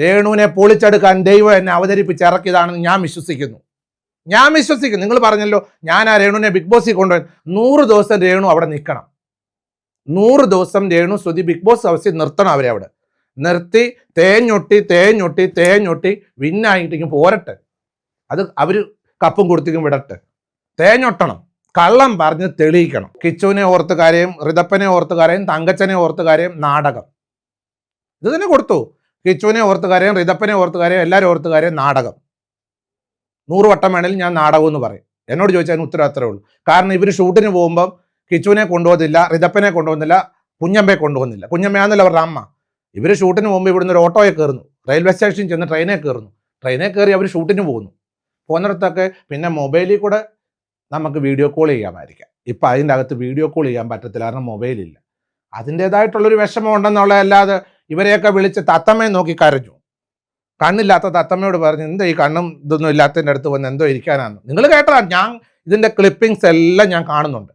രേണുവിനെ പൊളിച്ചെടുക്കാൻ ദൈവം എന്നെ അവതരിപ്പിച്ച് ഇറക്കിയതാണെന്ന് ഞാൻ വിശ്വസിക്കുന്നു. ഞാൻ വിശ്വസിക്കുന്നു. നിങ്ങൾ പറഞ്ഞല്ലോ ഞാൻ ആ രേണുവിനെ ബിഗ് ബോസിൽ കൊണ്ടുപോയി നൂറ് ദിവസം രേണു അവിടെ നിൽക്കണം. നൂറ് ദിവസം രേണു ശ്രുതി ബിഗ് ബോസ് ഹൗസിൽ നിർത്തണം അവരെ അവിടെ. നിർത്തി തേഞ്ഞൊട്ടി തേഞ്ഞൊട്ടി തേഞ്ഞൊട്ടി വിന്നായിട്ടിങ്ങ് പോരട്ടെ. അത് അവർ കപ്പും കൊടുത്തേക്കും വിടട്ടെ. തേഞ്ഞൊട്ടണം. കള്ളം പറഞ്ഞ് തെളിയിക്കണം. കിച്ചുവിനെ ഓർത്തുകാരെയും കാര്യം ഋതപ്പനെ ഓർത്തുകാരെയും കാര്യം തങ്കച്ചനെ ഓർത്തുകാരെയും കാര്യം നാടകം. ഇത് തന്നെ കൊടുത്തു. കിച്ചുവിനെ ഓർത്തുകാരെയും റിതപ്പനെ ഓർത്തുകാരെയും ഓർത്ത് കാര്യം എല്ലാവരും ഓർത്തുകാരെയും നാടകം. നൂറ് വട്ടം വേണേലും ഞാൻ നാടകം എന്ന് പറയും. എന്നോട് ചോദിച്ചാൽ ഉത്തരം അത്രേ ഉള്ളൂ. കാരണം ഇവർ ഷൂട്ടിന് പോകുമ്പം കിച്ചുവിനെ കൊണ്ടുപോകുന്നില്ല റിതപ്പനെ കൊണ്ടുപോകുന്നില്ല കുഞ്ഞമ്മയെ കൊണ്ടുപോകുന്നില്ല. കുഞ്ഞമ്മയാന്നല്ല അവരുടെ അമ്മ. ഇവർ ഷൂട്ടിന് പോകുമ്പോൾ ഇവിടുന്ന് ഒരു ഓട്ടോയെ കയറുന്നു. റെയിൽവേ സ്റ്റേഷനിൽ ചെന്ന് ട്രെയിനെ കയറുന്നു. ട്രെയിനെ കയറി അവർ ഷൂട്ടിന് പോകുന്നു. പോകുന്നിടത്തൊക്കെ പിന്നെ മൊബൈലിൽ കൂടെ നമുക്ക് വീഡിയോ കോൾ ചെയ്യാമായിരിക്കാം. ഇപ്പം അതിന്റെ അകത്ത് വീഡിയോ കോൾ ചെയ്യാൻ പറ്റത്തില്ല. കാരണം മൊബൈലില്ല. അതിന്റേതായിട്ടുള്ളൊരു വിഷമം ഉണ്ടെന്നുള്ള അല്ലാതെ ഇവരെയൊക്കെ വിളിച്ച് തത്തമ്മയെ നോക്കി കരഞ്ഞു. കണ്ണില്ലാത്ത തത്തമ്മയോട് പറഞ്ഞു എന്താ ഈ കണ്ണും ഇതൊന്നും ഇല്ലാത്തതിന്റെ അടുത്ത് വന്ന് എന്തോ ഇരിക്കാനാണ് നിങ്ങൾ കേട്ടതാണ് ഞാൻ ഇതിന്റെ ക്ലിപ്പിങ്സ് എല്ലാം ഞാൻ കാണുന്നുണ്ട്.